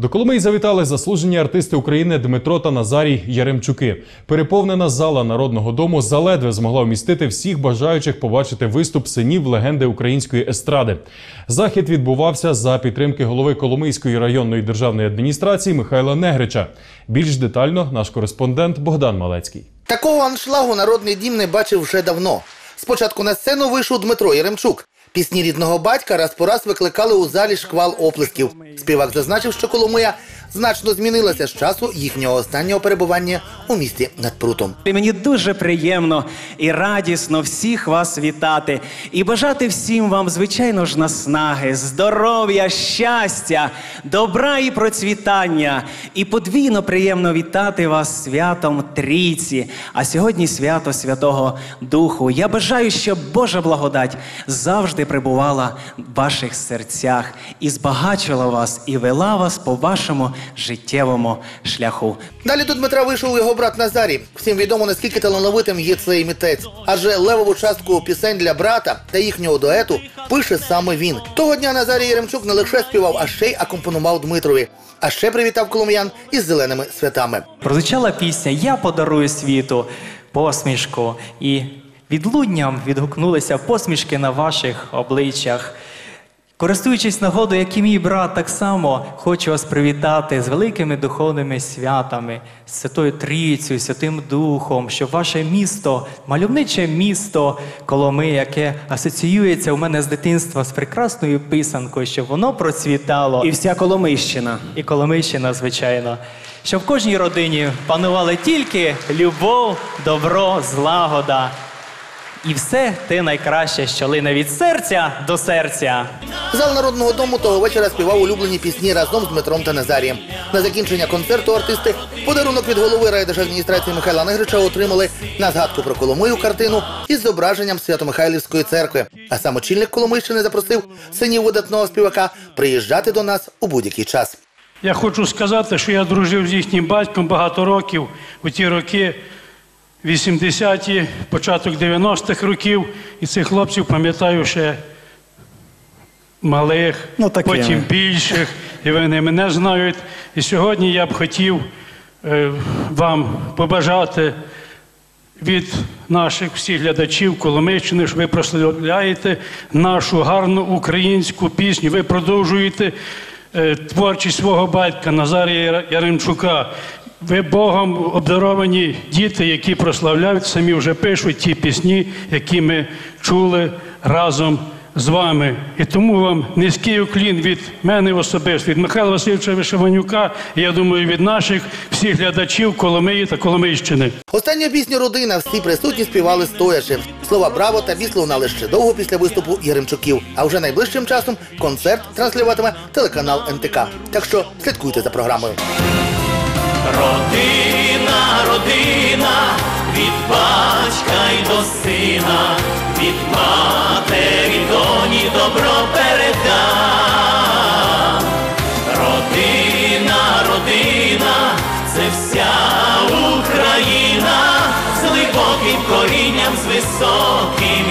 До Коломиї завітали заслужені артисти України Дмитро та Назарій Яремчуки. Переповнена зала народного дому заледве змогла вмістити всіх бажаючих побачити виступ синів легенди української естради. Захід відбувався за підтримки голови Коломийської районної державної адміністрації Михайла Негрича. Більш детально наш кореспондент Богдан Малецький. Такого аншлагу народний дім не бачив вже давно. Спочатку на сцену вийшов Дмитро Яремчук. Пісні рідного батька раз по раз викликали у залі шквал оплесків. Співак зазначив, що Коломия значно змінилася з часу їхнього останнього перебування у місті над прутом. І мені дуже приємно і радісно всіх вас вітати і бажати всім вам, звичайно ж, наснаги, здоров'я, щастя, добра і процвітання. І подвійно приємно вітати вас святом Трійці. А сьогодні свято Святого Духу. Я бажаю, щоб Божа благодать завжди пребувала в ваших серцях і збагачила вас і вела вас по вашому життєвому шляху. Далі до Дмитра вийшов його брат Назарій. Всім відомо, наскільки талановитим є цей митець. Адже левову частку пісень для брата та їхнього дуету пише саме він. Того дня Назарій Яремчук не лише співав, а ще й акомпонував Дмитрові. А ще привітав коломиян із зеленими святами. Прозвучала пісня Я подарую світу посмішку, і відлунням відгукнулися посмішки на ваших обличчях. Користуючись нагодою, як і мій брат, так само хочу вас привітати з великими духовними святами, з Святою Трійцею, Святим Духом, щоб ваше місто, мальовниче місто Коломи, яке асоціюється у мене з дитинства з прекрасною писанкою, щоб воно процвітало. І вся Коломийщина. і Коломийщина, звичайно. Щоб в кожній родині панували тільки любов, добро, злагода. І все те найкраще, що лине від серця до серця. Зал народного дому того вечора співав улюблені пісні разом з Дмитром та Назарієм. На закінчення концерту артисти подарунок від голови райдержадміністрації Михайла Негрича отримали на згадку про Коломию картину із зображенням Свято-Михайлівської церкви. А сам очільник Коломийщини запросив синів видатного співака приїжджати до нас у будь-який час. Я хочу сказати, що я дружив з їхнім батьком багато років у ті роки, 80-ті, початок 90-х років, і цих хлопців пам'ятаю ще малих, Ну, потім більших, і вони мене знають. І сьогодні я б хотів е, вам побажати від наших всіх глядачів Коломийщини, що ви прославляєте нашу гарну українську пісню. Ви продовжуєте е, творчість свого батька Назарія Яремчука. Ви Богом обдаровані діти, які прославляють, самі вже пишуть ті пісні, які ми чули разом з вами. І тому вам низький уклін від мене особисто, від Михайла Васильовича Вишиванюка, і я думаю, від наших всіх глядачів Коломиї та Коломийщини. Останню пісню родина всі присутні співали стоячи. Слова браво та біс лунали ще довго після виступу Яремчуків. А вже найближчим часом концерт транслюватиме телеканал НТК. Так що слідкуйте за програмою. Родина, родина, від батька й до сина, від матері доні добро передам. Родина, родина, це вся Україна з глибоким корінням, з високим